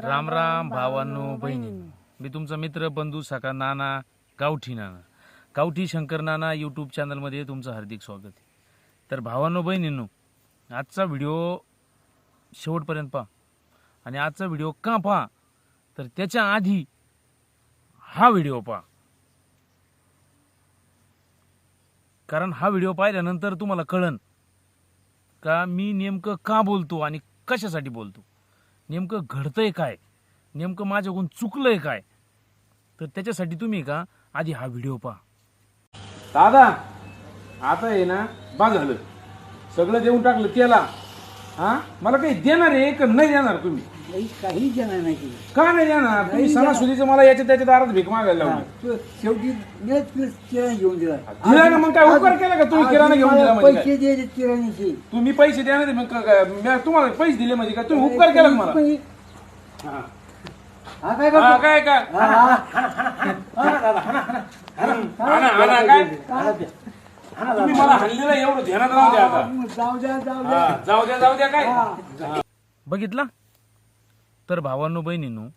राम राम भावांनो बहिणींनो. मी तुमचा मित्र बंधू सखा नाना गावठी नाना. गावठी शंकर नाना यूट्यूब चॅनलमध्ये तुमचं हार्दिक स्वागत आहे. तर भावांनो बहिणींनो आजचा व्हिडिओ शेवटपर्यंत पहा. आणि आजचा व्हिडिओ का पहा? तर त्याच्या आधी हा व्हिडिओ पहा. कारण हा व्हिडिओ पाहिल्यानंतर तुम्हाला कळन का मी नेमकं का बोलतो आणि कशासाठी बोलतो. नेमकं घडतंय काय? नेमकं माझ्याकडून चुकलंय काय? तर त्याच्यासाठी तुम्ही का आधी हा व्हिडिओ पहा. दादा आता आहे ना बा झालं सगळं देऊन टाकलं त्याला हा मला काही देणार आहे का नाही देणार तुम्ही काही देणार नाही केलं. का नाही देणार तुम्ही सणासुदीचं मला याच्या त्याच्या दारात भीक मागायला लावली तो शेवटी मीच किराणा घेऊन दिला दिला ना मग काय उपकार केला का तुम्ही किराणा घेऊन दिला म्हणजे? पैसे किराण्याचे तुम्ही पैसे देणार नाही, मग का- का- मी तुम्हाला पैसे दिले म्हणजे काय तुम्ही उपकार केला का मला हा. हा काय हा, करतो काय काय हा, हा. हाना, हाना काय तुम्ही मला हल्लेलं एवढं ध्यानात राहू द्या आता. जाऊ द्या जाऊ द्या. हा, जाऊ द्या जाऊ द्या काय? बघितला? तर भावांनो बहिणींनो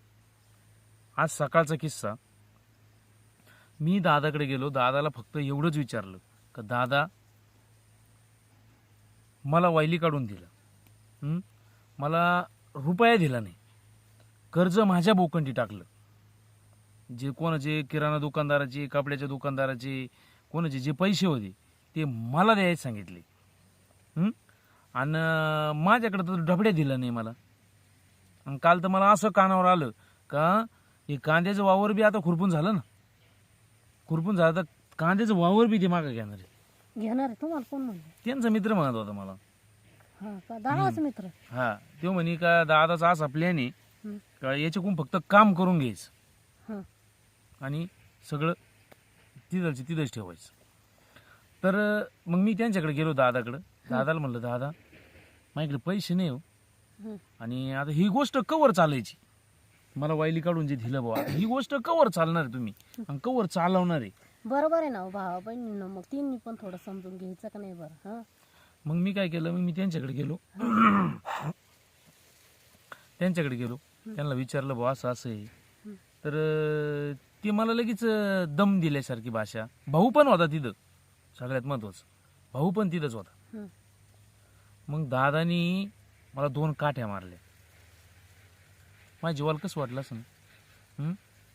आज सकाळचा किस्सा. मी दादाकडे गेलो दादाला फक्त एवढंच विचारलं का दादा मला वायली काढून दिलं. हं? मला रुपया दिला नाही. कर्ज माझ्या बोकंडी टाकलं. जे कोणाचे किराणा दुकानदाराचे कपड्याच्या दुकानदाराचे कोणाचे जे पैसे होते ते मला द्यायला सांगितले? आणि माझ्याकडे तर डबड्या दिला नाही मला. आणि काल तर मला असं कानावर आलं का हे कांद्याचं वावर बी आता खुरपून झालं ना. खुरपून झालं तर कांद्याचं वावर बी ते मागं घेणार आहे. घेणार आहे. तुम्हाला कोण म्हणलं? त्यांचा मित्र म्हणत होता मला. हा का? दादाच मित्र? हा. तो म्हणे का दादाचा असा प्लॅन आहे हं. का याच्याकडून फक्त काम करून घ्यायचं. हा. आणि सगळं तिथलचं तिथंच ठेवायचं. तर मग मी त्यांच्याकडे गेलो दादाकडं. दादाला म्हणलं दादा माझ्याकडे पैसे नाही हो. हं. आणि आता ही गोष्ट कवर चालायची. मला वायली काढून जे दिलं बाबा ही गोष्ट कवर चालणार आहे तुम्ही. आणि कवर चालवणार आहे. बरोबर आहे ना हो भावा बहिणींना. मग तिन्ही पण थोडं समजून घ्यायचं का नाही बरं हा? मग मी काय केलं? मग मी त्यांच्याकडे गेलो. त्यांच्याकडे गेलो. त्यांना विचारलं बा असं असं आहे. तर अं, ते मला लगेच अं, दम दिल्यासारखी भाषा. भाऊ पण होता तिथं. सगळ्यात महत्वाचं. भाऊ पण तिथंच होता. हं. मग दादानी मला दोन काठ्या मारल्या. माझ्या जीवाला कसं वाटलं असं?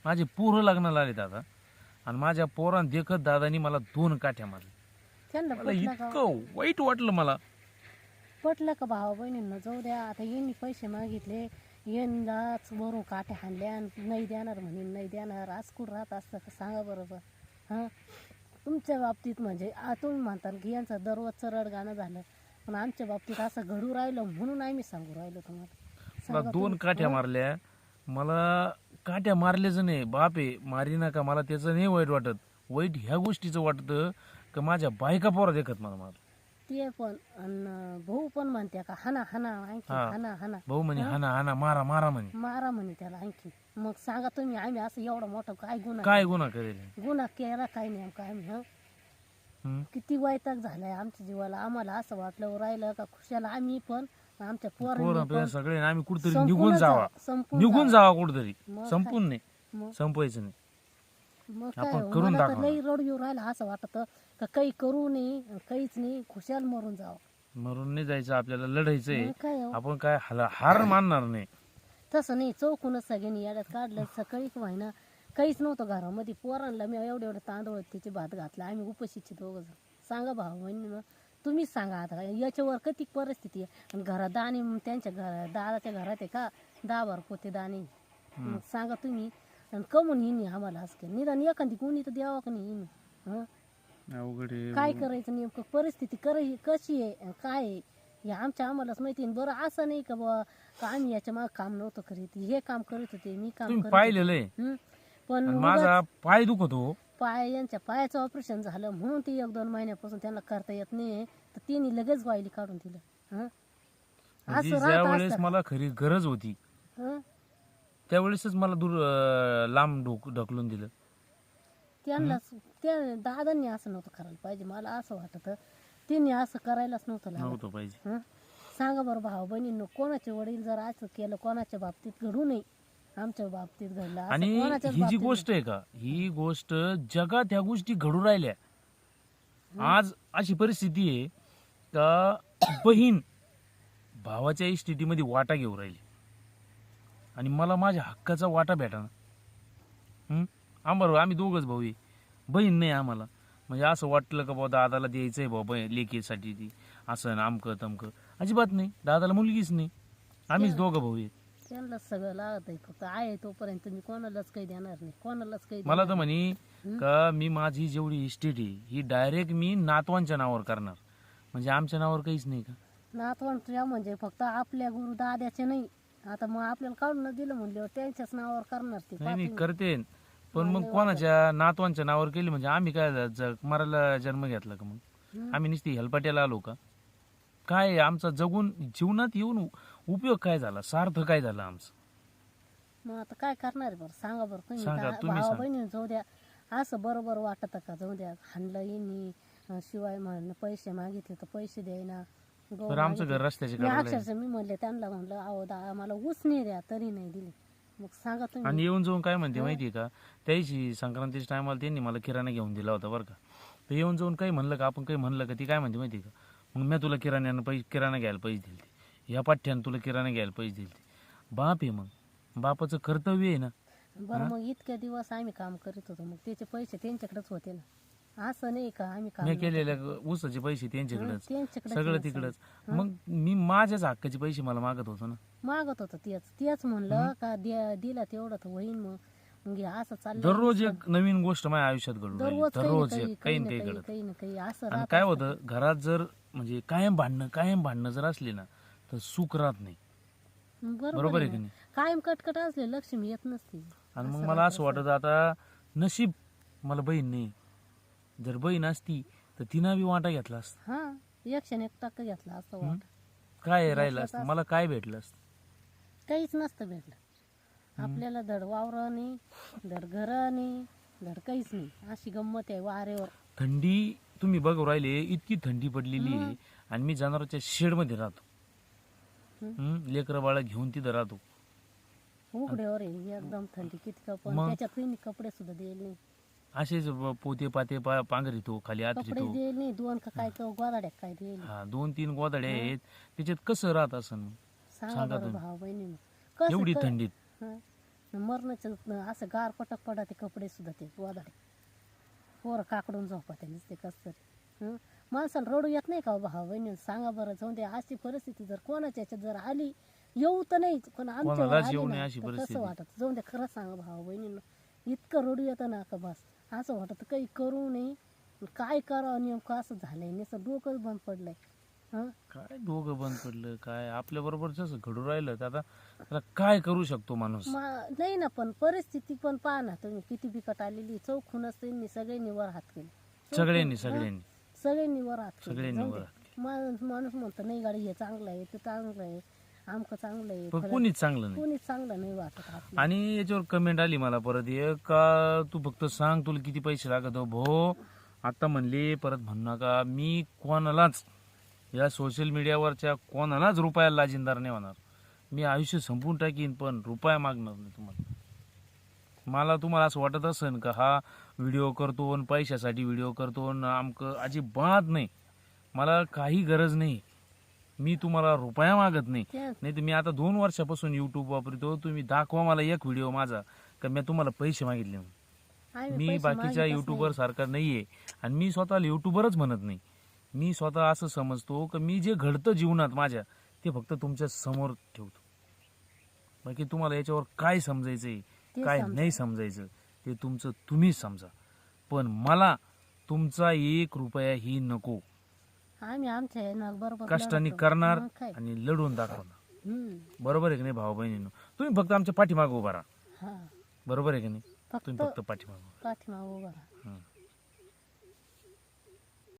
माझे पोरं लग्नाला आले दादा. आणि माझ्या पोरां देखत दादानी मला दोन काठ्या मारल्या. त्यांना मला पटलं का? इतकं वाईट वाटलं मला. पटलं का भावा बहिणींना? जाऊ द्या आता यांनी पैसे मागितले. यंदाच वरून काटे हाणले आणि नाही देणार म्हणे नाही देणार. आज कुठं राहत असतं का? सांगा बरोबर हां? तुमच्या बाबतीत म्हणजे आ, तुम्ही म्हणता की यांचं दररोजचं रडगाणं झालं. पण आमच्या बाबतीत असं घडू राहिलं म्हणून आम्ही सांगू राहिलो तुम्हाला. मला दोन. काठ्या? मारल्या. मला काठ्या मारल्याचं नाही. बाप आहे मारी नका. मला त्याचं नाही वाईट वाटत. वाईट ह्या गोष्टीचं वाटतं का माझ्या बायका पोरा देखत मला मार ते पण अन भाऊ पण म्हणते का हाना हाना आणखी हा. हाना हाना. भाऊ म्हणे हाना हाना मारा मारा म्हणे. मारा म्हणे त्याला आणखी. मग सांगा तुम्ही आम्ही असं एवढं मोठं काय गुन्हा काय गुन्हा करेल? गुन्हा केला काय नेमका आम्ही हं? हं? किती वैताग झालाय आमच्या जीवाला. आम्हाला असं वाटलं राहिलं का खुशाला आम्ही पण आमच्या पोरं पोरांनी आपल्याला पण सगळे आम्ही कुठतरी संपूनच निघून जावा जावं, संपून निघून जावं. जावा कुठतरी. मग संपून नाही. मग? संपवायचं नाही. मग काय आपण करून मला तर दाखवणार. लई रड येऊ राहिलं असं वाटत का काही करू नये काहीच नाही खुशाल मरून जावं. मरून नाही जायचं आपल्याला लढायचंय. मग काय हो? आपण काय हला- हार मानणार नाही. तसं नाही चौकूनच सगळ्यांनी याड्यात काढलं. सकाळी व्हायना काहीच नव्हतं घरामध्ये. पोरांना मी एवढे एवढे तांदूळ त्याचे भात घातला. आम्ही उपाशीचे दोघं जण. सांगा भाऊ बहिणीनं तुम्हीच सांगा आता. याच्यावर किती परिस्थिती आहे? आणि घरात दाणे मग त्यांच्या घर दादाच्या घरात आहे का? दहा बार पोते दाणे. मग सांगा तुम्ही. आणि कमून येईन आम्हाला असं केलं निदान एखादी कोणी तर द्यावा का नाही येईन हं? अवघड आहे. काय करायचं नेमकं परिस्थिती करायची कशी आहे आणि काय आहे हे आमच्या आम्हालाच माहिती आहे. बरं असं नाही का बुवा का आम्ही याच्या मागे काम नव्हतं करीत हे काम करीत होते मी काम तुम्ही करीत पाहिलेलं आहे. हं? पण आणि उगाच माझा पाय दुखत हो पाय यांच्या पायाचं ऑपरेशन झालं म्हणून ते एक दोन महिन्यापासून त्यांना करता येत नाही तर त्यांनी लगेच वायली काढून दिलं हं? म्हणजे असं ज्या राहत वेळेस असतं. मला खरी गरज होती हं? त्यावेळेसच मला दूर अं, लांब ढोक ढकलून दिलं. त्यांना त्या दादांनी असं नव्हतं करायला पाहिजे. मला असं वाटत त्यांनी असं करायलाच नव्हतं नव्हतं पाहिजे. हं? सांगा बरं भाऊ बहिणींनो कोणाचे वडील जर असं केलं कोणाच्या बाबतीत घडू नये. आमच्या बाबतीत घडलं असं आणि कोणाच्याच ही जी बाबतीत गोष्ट आहे का ही गोष्ट जगात ह्या गोष्टी घडू राहिल्या. आज अशी परिस्थिती आहे का बहीण भावाच्या इस्टेटीमध्ये वाटा घेऊ राहिली. आणि मला माझ्या हक्काचा वाटा भेटा ना आम्हाला आम्ही दोघच भाऊ आहे. बहीण नाही आम्हाला. म्हणजे असं वाटलं का बाबा दादाला द्यायचंय बाबा लेकीसाठी ती. असं ना अमकं तमकं. अजिबात नाही. दादाला मुलगीच नाही. आम्हीच दोघं भाऊ आहे. त्यांना सगळं लागत आहे. फक्त आहे तोपर्यंत मी कोणालाच काही देणार नाही. कोणालाच काही मला तर देणार म्हणे हं? का मी माझी जेवढी इस्टेट आहे ही डायरेक्ट मी नातवांच्या नावावर करणार. म्हणजे आमच्या नावावर काहीच नाही का. नातवंड तुझ्या म्हणजे फक्त आपल्या गुरु दाद्याचे नाही. आता मग आपल्याला काढून दिलं म्हणल्यावर त्यांच्याच नावावर करणार ते नाही नाही पाहतील. करते. पण मग कोणाच्या नातवांच्या नावावर केली म्हणजे आम्ही काय ज- मरायला जन्म घेतला का मग? आम्ही नुसती हेलपाट्याला आलो का? काय आमचा जगून जीवनात येऊन उ- उपयोग काय झाला? सार्थ काय झालं आमचं? मग आता काय करणार आहे बरं? सांगा बरं तुम्ही. सांगा, का- तुम्ही भावा सांगा. बहिणी जाऊ द्या. असं बरोबर वाटत का? जाऊ द्या. हाणलं अं, शिवाय म्हणलं पैसे मागितले तर पैसे द्यायना. तर आमचं. घर रस्त्याच्या मी कडेला आहे. अक्षरशः मी म्हणले त्यांना म्हणलं अहो दा आम्हाला ऊस नाही द्या तरी नाही दिले. मग सांगा आणि तुम्ही येऊन जाऊन काय म्हणते माहितीये का? त्याची संक्रांतीच्या टायमाला त्यांनी मला किराणा घेऊन दिला होता बरं का. तर येऊन जाऊन काही म्हणलं का आपण काही म्हणलं का ती काय म्हणते माहितीये का? मग मी तुला किराण्यानं पैसे किराणा घ्यायला पैसे दिले या पाठ्यानं तुला किराणा घ्यायला पैसे दिले बाप आहे मग. बापाचं कर्तव्य आहे ना. बरं मग इतके दिवस आम्ही काम करीत होतो मग त्याचे पैसे त्यांच्याकडेच होते ना. असं नाही का? आम्ही काम मी केलेल्या ऊसाचे पैसे त्यांच्याकडेच. त्यांच्याकडेच सगळं तिकडच? मग मी माझ्याच हक्काचे पैसे मला मागत होतो ना. मागत होतं तेच. तेच म्हणलं का द्या दिला तेवढं तर होईन मग. मग हे असं चाललं दररोज एक नवीन गोष्ट माझ्या आयुष्यात घडून राहिली. दररोज काही ना एक काही काही ना काही घडत. काही ना काही असं आणि राहत काय. होतं घरात जर म्हणजे कायम भांडणं कायम भांडणं जर असली ना तर सुख राहत नाही. बरोबर आहे की ना. नाही? कायम कटकट असले लक्ष्मी येत नसते. आणि मग मला असं वाटत आता नशीब मला बहीण नाही. जर बहीण असती तर तिनं बी वाटा घेतला असता. हा एकशे एक टक्का घेतला असं? वाट. काय राहिलं असतं? मला काय भेटलं असतं? काहीच नसतं भेटलं. आपल्याला धड वावर नाही धड घर नाही धड काहीच नाही. अशी गंमत आहे वारेवर थंडी तुम्ही बघू राहिले इतकी थंडी पडलेली आहे. आणि मी जनावरांच्या शेडमध्ये राहतो. हं? लेकरं बाळा घेऊन तिथं राहतो. उघड्यावर आहे एकदम थंडी किती कपड? त्याच्यात काही कपडे सुद्धा देईल नाही. असेच ब- पोते पाते पा पांघरितो खाली कपडे आतरितो दोन का काय गोदाड्या काय हा दोन तीन गोदाड्या आहेत. त्याच्यात कसं राहत असं सांगा सांगा बरं तुम्ही. भाऊ बहिणी कसं एवढी थंडीत. हं. मरणाचं असं गार पटक पडा ते कपडे सुद्धा ते गोदाडे पोरं काकडून झोपा ते नुसते कस तरी. हं? माणसाला रडू येत नाही का हो भाऊ बहिणी सांगा बरं जाऊन दे अशी परिस्थिती जर कोणाच्या याच्यात जर आली येऊ तर नाही पण आमच्यावर कोणालाच आली येऊ ना, नये अशी तर परिस्थिती. कसं वाटत? जाऊन दे खरंच सांगा भाऊ बहिणींना. इतकं रडू येतं ना का बस? असं वाटत काही करू नये. काय करावं नेमकं असं झालंय नुसतं डोकंच बंद पडलंय. हं? काय दोघं बंद पडलं? काय? आपल्या बरोबर जसं घडू राहिलं तर आता त्याला काय करू शकतो माणूस? मा- नाही ना पण परिस्थिती पण पहा ना तुम्ही. किती बिकट आलेली चौखूनच त्यांनी सगळ्यांनी वर हात केले. सगळ्यांनी सगळ्यांनी? सगळ्यांनी वर हात केले. सगळ्यांनी जाऊ वर दे. हात माणूस माणूस म्हणतो नाही गाडी हे चांगलं आहे ते चांगलं आहे. आमकं चांगलं आहे. पण कोणीच चांगलं नाही. कोणीच चांगलं नाही वाटत. आणि याच्यावर कमेंट आली मला परत एक का तू फक्त सांग तुला किती पैसे लागत हो भो. आता म्हणले परत म्हणू नका. मी कोणालाच या सोशल मीडियावरच्या कोणालाच रुपयाला लाजिनदार नाही होणार. मी आयुष्य संपून टाकीन पण रुपया मागणार नाही तुम्हाला. मला तुम्हाला असं वाटत असेल का हा व्हिडिओ करतो आणि पैशासाठी व्हिडिओ करतो आणि आमकं अजिबात नाही. मला काही गरज नाही. मी तुम्हाला रुपया मागत नाही. नाही तर मी आता दोन वर्षापासून युट्यूब वापरतो तुम्ही दाखवा मला एक व्हिडिओ माझा का मी तुम्हाला पैसे मागितले म्हणून. मी बाकीच्या युट्यूबर सारखा नाहीये. आणि मी स्वतःला युट्यूबरच म्हणत नाही. मी स्वतः असं समजतो की मी जे घडतं जीवनात माझ्या ते फक्त तुमच्यासमोर ठेवतो. बाकी तुम्हाला याच्यावर काय समजायचंय ते काय. नाही समजायचं ते तुमचं तुम्हीच समजा. पण मला तुमचा एक रुपया ही नको. आम्ही आमच्या ह्यानं बरोबर कष्टाने. करणार मग काय? आणि लढून दाखवणार. हम्म. बरोबर आहे की नाही भाऊ बहिणींनो? तुम्ही फक्त आमच्या पाठीमागं उभा राहा. हा. बरोबर आहे की नाही? फक्त तुम्ही फक्त पाठीमागं पाठीमागं उभा राहा.